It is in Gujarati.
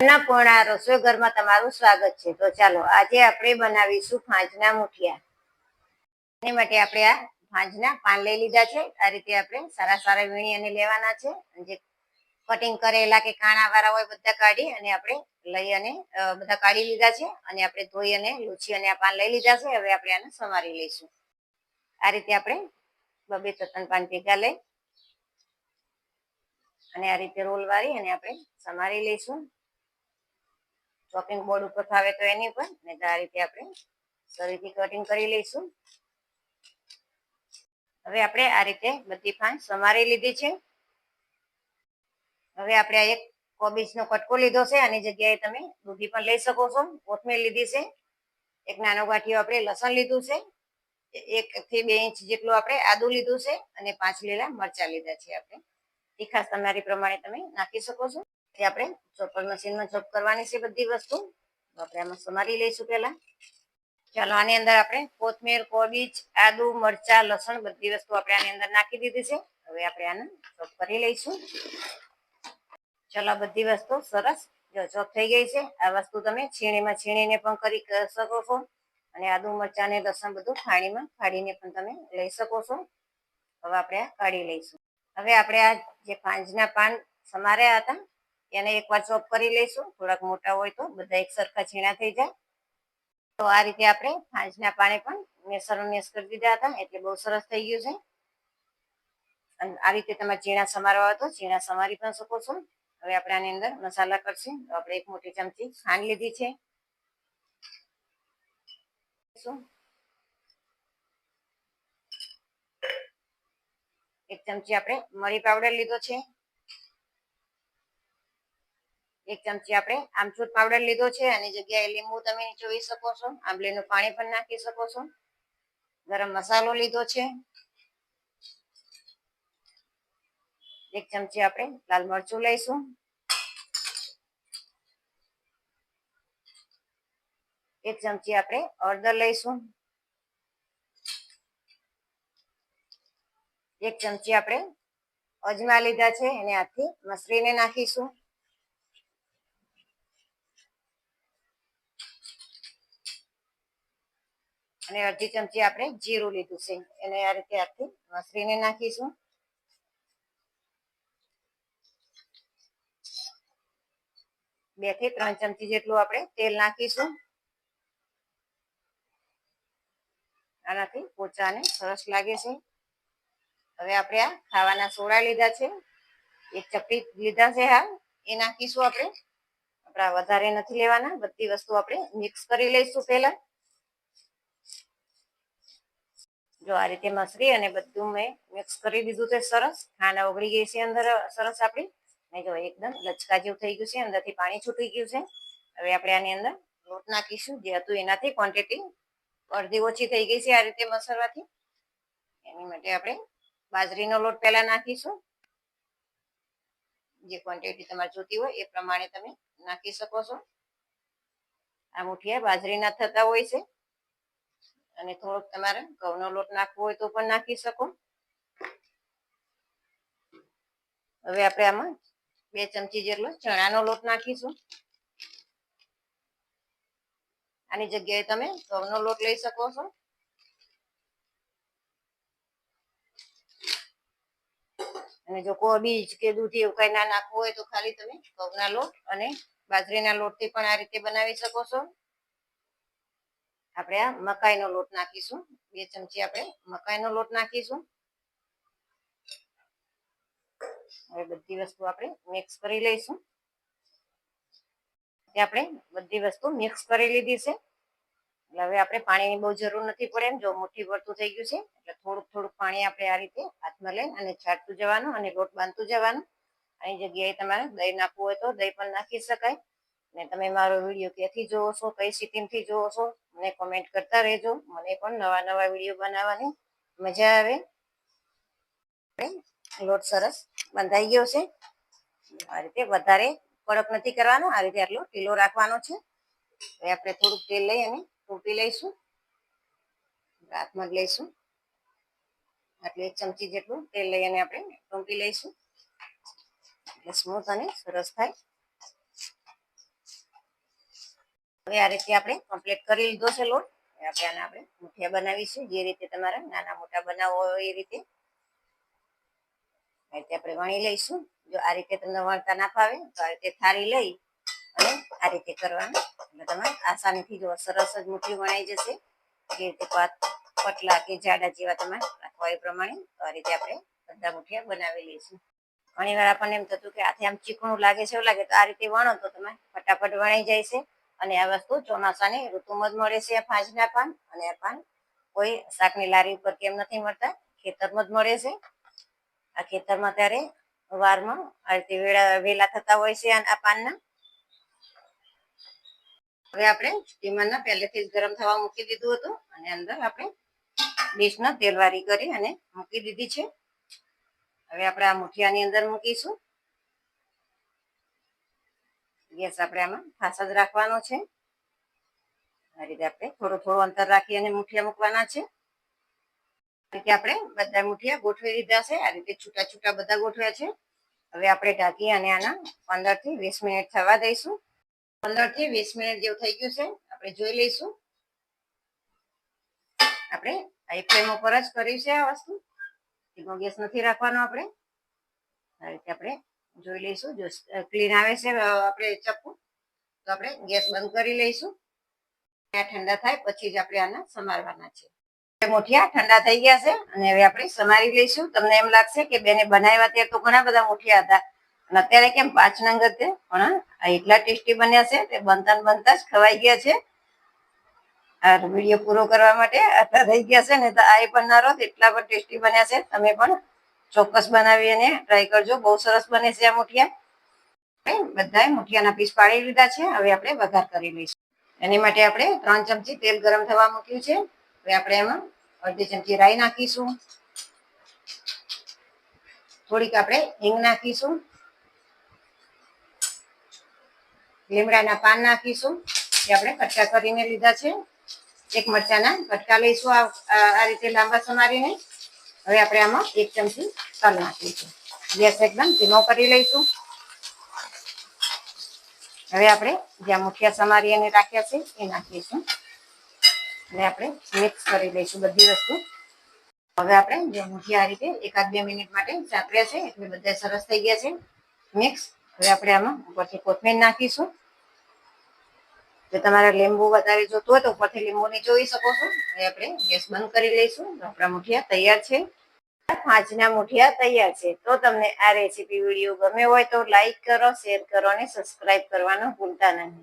અન્નપૂર્ણા રસોઈ ઘરમાં તમારું સ્વાગત છે. તો ચાલો, આજે આપણે બનાવીશું ફાંજના મુઠિયા. એની માટે આપણે આ ફાંજના પાન લઈ લીધા છે. આ રીતે આપણે સારા સારા વીણી અને લેવાના છે. જે કટિંગ કરેલા કે કાણા વાળા હોય બધા કાઢી અને આપણે લઈ અને બધા કાઢી લીધા છે. અને આપણે ધોઈ અને લૂછી અને આ પાન લઈ લીધા છે. હવે આપણે આને સમારી લઈશું. આ રીતે આપણે બબે તતન પાન ભેગા લઈ અને આ રીતે રોલ વાળી અને આપણે સમારી લઈશું. ચોપિંગ બોર્ડ ઉપર ફાવે તો એની ઉપર ને આ રીતે આપણે ફરીથી કટિંગ કરી લઈશું. હવે આપણે આ રીતે બધી ફાન સમારી લીધી છે. હવે આપણે આ એક કોબીજનો કટકો લીધો છે, આની જગ્યાએ તમે દૂધી પણ લઈ શકો છો. કોથમીર લીધી છે. એક નાનો ગાંઠિયો આપણે લસણ લીધું છે. એક થી બે ઇંચ જેટલું આપણે આદુ લીધું છે અને પાંચ લીલા મરચા લીધા છે આપણે. તીખાસ તમારી પ્રમાણે તમે નાખી શકો છો. તે આપણે ચોપર મશીનમાં ચોપ કરવાની છે બધી વસ્તુ. આપણે આમાં સમારી લઈશું પહેલા. ચાલો, આની અંદર આપણે કોથમીર, કોબીજ, આદુ, મરચા, લસણ બધી વસ્તુ આપણે આની અંદર નાખી દીધી છે. હવે આપણે આને ચોપ કરી લઈશું. ચાલો બધી વસ્તુ સરસ. જો ચોપ થઈ ગઈ છે, આ વસ્તુ તમે છીણીમાં છીણીને પણ કરી શકો છો. અને આદુ, મરચા ને લસણ બધું ખાણીમાં ફાડીને પણ તમે લઈ શકો છો. હવે આપણે આ કાઢી લઈશું. હવે આપણે આ જે પાંજના પાન સમાર્યા હતા એને એકવાર ચોપ કરી લઈશું. થોડાક મોટા હોય તો બધા એક સરખા છીણા થઈ જાય. તો આ રીતે આપણે ફાંજના પાણી પણ મેસર મેસ કરી દીધા હતા. એટલે બહુ સરસ થઈ ગયું છે. અને આ રીતે તમે ઝીણા સમારવા તો ઝીણા સમારી પણ શકો છો. હવે આપણે આની અંદર મસાલા કરશું. તો આપણે એક મોટી ચમચી ખાંડ લીધી છે. એક ચમચી આપણે મરી પાવડર લીધો છે. એક ચમચી આપણે આમચૂર પાવડર લીધો છે, અને જગ્યાએ લીંબુ તમે જોઈ શકો છો, આંબલીનું પાણી પણ નાખી શકો છો. ગરમ મસાલો લીધો છે. એક ચમચી આપણે લાલ મરચું લઈશું. એક ચમચી આપણે અડદર લઈશું. એક ચમચી આપણે અજમા લીધા છે, એને હાથથી મસરીને નાખીશું. અને અડધી ચમચી આપણે જીરું લીધું છે. એને આ રીતે આથી મસરીને નાખીશું. બેથી ત્રણ ચમચી જેટલું આપણે તેલ નાખીશું. આનાથી પોચાને સરસ લાગે છે. હવે આપણે આ ખાવાના સોડા લીધા છે. એક ચપટી લીધા છે હા એ નાખીશું આપણે. આપણા વધારે નથી લેવાના. બધી વસ્તુ આપણે મિક્સ કરી લઈશું પહેલા. જો આ રીતે મસરી અને બધું મેં મિક્સ કરી દીધું છે સરસ. ખાંડ ઓગળી ગઈ છે અંદર, સરસ આપણી. ને જો એકદમ લચકા જેવું થઈ ગયું છે, અંદરથી પાણી છૂટી ગયું છે. હવે આપણે આની અંદર લોટ નાખીશું, જે હતું એનાથી ક્વોન્ટિટી અડધી ઓછી થઈ ગઈ છે આ રીતે મસરવાથી એની માટે આપણે બાજરીનો લોટ પહેલા નાખીશું. જે ક્વોન્ટિટી તમારે જોતી હોય એ પ્રમાણે તમે નાખી શકો છો. આ મુઠિયા બાજરીના થતા હોય છે. અને થોડોક તમારે ઘઉંનો લોટ નાખવો હોય તો પણ નાખી શકો. હવે આપણે આમાં બે ચમચી જેટલો ચણાનો લોટ નાખીશું. આની જગ્યાએ તમે ઘઉંનો લોટ લઈ શકો છો. અને જો કોબીજ કે દૂધી એવું કઈ ના નાખવું હોય તો ખાલી તમે ઘઉંના લોટ અને બાજરીના લોટથી પણ આ રીતે બનાવી શકો છો. આપણે આ મકાઈનો લોટ નાખીશું. બે ચમચી આપણે મકાઈનો લોટ નાખીશું. હવે બધી વસ્તુ આપણે મિક્સ કરી લઈશું. આપણે બધી વસ્તુ મિક્સ કરી લીધી છે. એટલે હવે આપણે પાણીની બહુ જરૂર નથી પડે એમ. જો મુઠ્ઠી ભરતું થઈ ગયું છે, એટલે થોડુંક થોડુંક પાણી આપણે આ રીતે હાથમાં લઈ અને છાંટતું જવાનું અને લોટ બાંધતું જવાનું. આની જગ્યાએ તમારે દહીં નાખવું હોય તો દહીં પણ નાખી શકાય. ને તમે મારો વીડિયો ક્યાંથી જોવો છો, કઈ સિટીમથી જોવો છો, મને કોમેન્ટ કરતા રહેજો. મને પણ નવા નવા વીડિયો બનાવવાની મજા આવે. લોટ સરસ બંધાઈ ગયો છે. આ રીતે વધારે કડક નથી કરવાનો, આ રીતે આટલો ઢીલો રાખવાનો છે. હવે આપણે થોડુંક તેલ લઈ અને ટોપી લઈશું. હાથમાં જ લઈશું. આટલું એક ચમચી જેટલું તેલ લઈ અને આપણે ટોપી લઈશું. એટલે સ્મૂથ અને સરસ થાય. હવે આ રીતે આપણે કમ્પ્લીટ કરી લીધો છે લોટ આપણે આને આપણે મુઠિયા બનાવીશું જે રીતે તમારે નાના મોટા બનાવવો હોય એ રીતે. આ રીતે આપણે વણી લઈશું. જો આ રીતે તમને વણતા ના ફાવે, તો આ રીતે થાળી લઈ અને આ રીતે કરવાનું. એટલે તમારે આસાનીથી જો સરસ જ મુઠ્ઠી વણાઈ જશે. જે રીતે પતલા કે જાડા જેવા તમારે રાખવા એ પ્રમાણે, તો આ રીતે આપણે બધા મુઠિયા બનાવી લઈશું. ઘણી વાર આપણને એમ થતું કે આથી આમ ચીકણું લાગે છે, એવું લાગે તો આ રીતે વણો તો તમે ફટાફટ વણાઈ જાય છે. અને આ વસ્તુ ચોમાસાની ઋતુમાં જ મળે છે આ ફાજના પાન. અને આ પાન કોઈ શાકની લારી ઉપર કેમ નથી મળતા, ખેતરમાં જ મળે છે. આ ખેતરમાં ત્યારે વારમાં આ રીતે વેલા થતા હોય છે આ પાનના. હવે આપણે સ્ટીમરના પહેલેથી જ ગરમ થવા મૂકી દીધું હતું અને અંદર આપણે ડીશના તેલવારી કરી અને મૂકી દીધી છે. હવે આપણે આ મુઠિયાની અંદર મૂકીશું. ગેસ આપણે આમાં ખાસ જ રાખવાનો છે. આ રીતે આપણે થોડું થોડું અંતર રાખી અને મુઠિયા મૂકવાના છે. રીતે આપણે બધા મુઠિયા ગોઠવી દીધા છે. આ રીતે છૂટા છૂટા બધા ગોઠવ્યા છે. હવે આપણે ઢાંકી અને આના પંદરથી વીસ મિનિટ થવા દઈશું. પંદરથી વીસ મિનિટ જેવું થઈ ગયું છે. આપણે જોઈ લઈશું. આપણે હાઈ ફ્લેમ ઉપર જ કર્યું છે આ વસ્તુ. ધીમો ગેસ નથી રાખવાનો આપણે. આ રીતે આપણે જોઈ લઈશું. જો ક્લીન આવે છે આપણે ચપ્પુ, તો આપણે ગેસ બંધ કરી લઈશું. ઠંડા થાય, પછી જ આપણે આના સમારવાના છે. મુઠિયા ઠંડા થઈ ગયા છે અને હવે આપણે સમારી લઈશું. તમને એમ લાગશે કે બેને બનાવ્યા ત્યારે તો ઘણા બધા મુઠિયા હતા. અને અત્યારે કેમ પાંચ નંગ તે પણ એટલા ટેસ્ટી બન્યા છે તે બનતા બનતા જ ખવાઈ ગયા છે. આ વીડિયો પૂરો કરવા માટે આટલા થઈ ગયા છે ને તો આ બનારો એટલા પણ ટેસ્ટી બન્યા છે. તમે પણ ચોક્કસ બનાવી અને ટ્રાય કરજો. બહુ સરસ બને છે આ મુઠિયા. બધાએ મુઠિયાના પીસ પાડી લીધા છે. હવે આપણે વઘાર કરી લઈશું. એની માટે આપણે ત્રણ ચમચી તેલ ગરમ થવા મૂક્યું છે. હવે આપણે એમાં અડધી ચમચી રાઈ નાખીશું. થોડીક આપણે હિંગ નાખીશું. લીમડાના પાન નાખીશું. એ આપણે કટકા કરીને લીધા છે. એક મરચાના કટકા લઈશું આ રીતે લાંબા સમારીને. હવે આપણે આમાં એક ચમચી તલ નાખીશું. ગેસ એકદમ ધીમો કરી લઈશું. હવે આપણે જ્યાં મુઠિયા સમારી અને રાખ્યા છે, એ નાખીશું. અને આપણે મિક્સ કરી લઈશું બધી વસ્તુ. હવે આપણે જે મુઠિયા આ રીતે એકાદ બે મિનિટ માટે ચાપડ્યા છે, એટલે બધા સરસ થઈ ગયા છે. મિક્સ. હવે આપણે આમાં ઉપરથી કોથમીર નાખીશું. જો તમારે લીંબુ વધારે જોતું હોય તો ઉપરથી લીંબુ જોઈ શકો છો. હવે આપણે ગેસ બંધ કરી લઈશું. આપણા મુઠિયા તૈયાર છે. પાંચના મુઠિયા તૈયાર છે. તો તમને આ રેસીપી વીડિયો ગમે હોય તો લાઈક કરો શેર કરો અને સબસ્ક્રાઈબ કરવાનું ભૂલતા નહીં.